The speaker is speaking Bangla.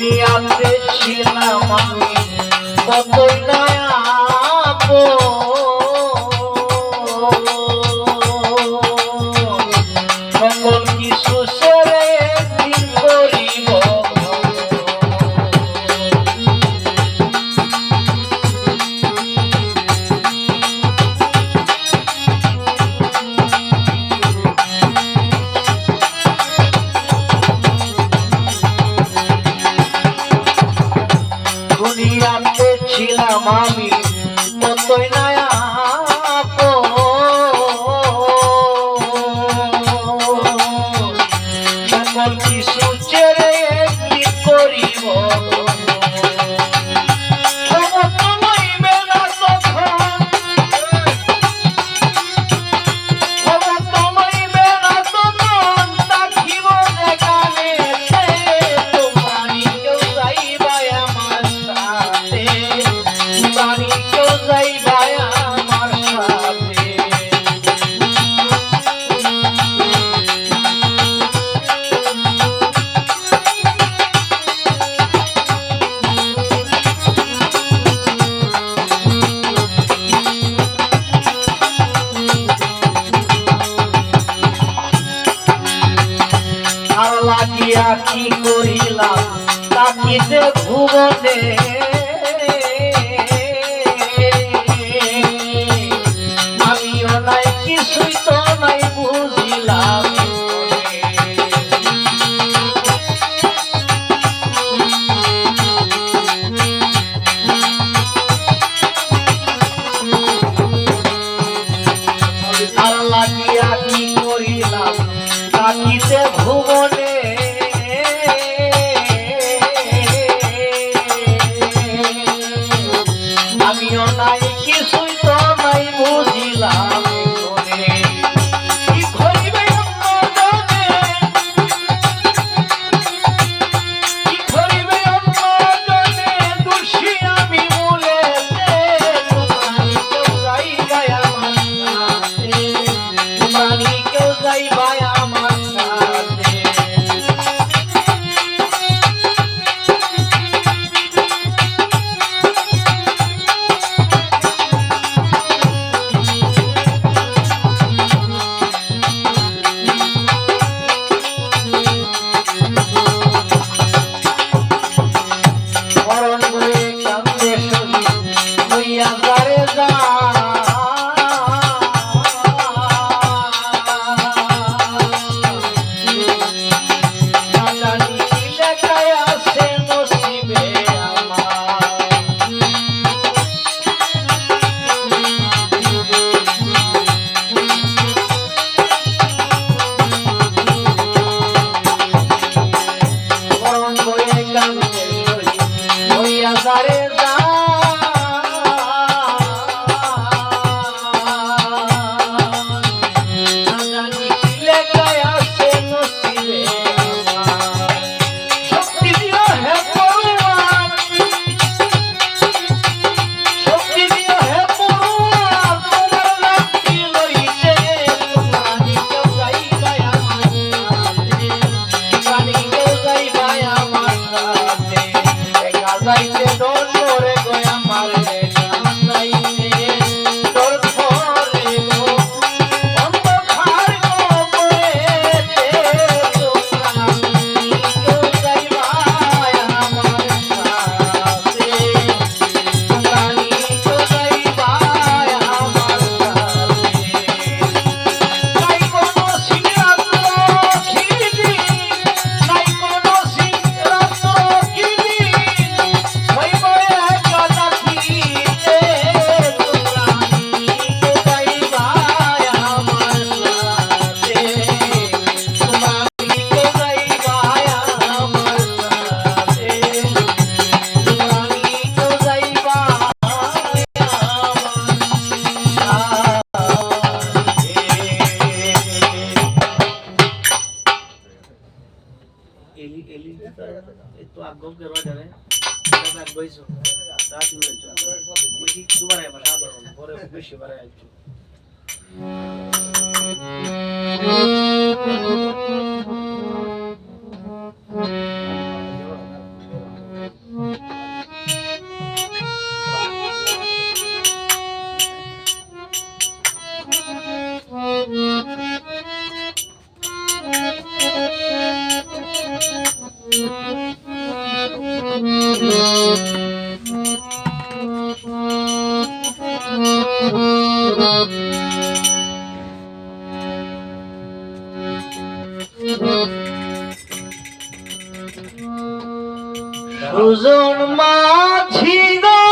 তুমি আল্লাহ ছিলাম আমি। কতই না আপন மாமி রাখি করিলাম রাখিতে ভুবনে Allah in the door. तो आप गोम करवा जा रहे हैं मैं गोई सो रात में चलो मुझे तुम्हारे बता दो और खुशी भरा है দুজন মাঝি গো